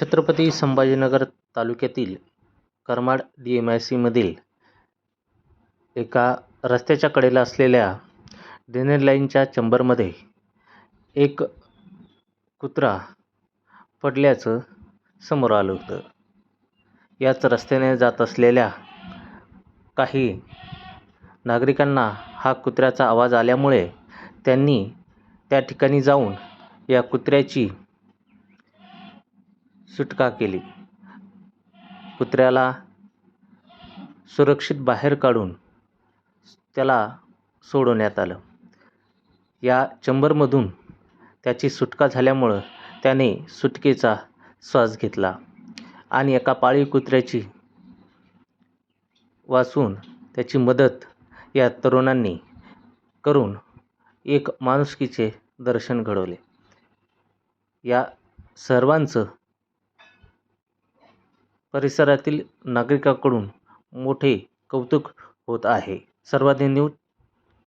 छत्रपती संभाजीनगर तालुक्यातील Karmad D M I सीमधील एका रस्त्याच्या कडेला असलेल्या ड्रेनेज लाईनच्या चंबरमध्ये एक कुत्रा पडल्याचं समोर आलं होतं. याच रस्त्याने जात असलेल्या काही नागरिकांना हा कुत्र्याचा आवाज आल्यामुळे त्यांनी त्या ठिकाणी जाऊन या कुत्र्याची सुटका केली. कुत्र्याला सुरक्षित बाहेर काढून त्याला सोडवण्यात आलं. या चंबरमधून त्याची सुटका झाल्यामुळं त्याने सुटकेचा श्वास घेतला आणि एका पाळीव कुत्र्याची वाचून त्याची मदत या तरुणांनी करून एक माणुसकीचे दर्शन घडवले. या सर्वांचं परिसरातील नागरिकाकडून मोठे कौतुक होत आहे. सर्वाधिक न्यूज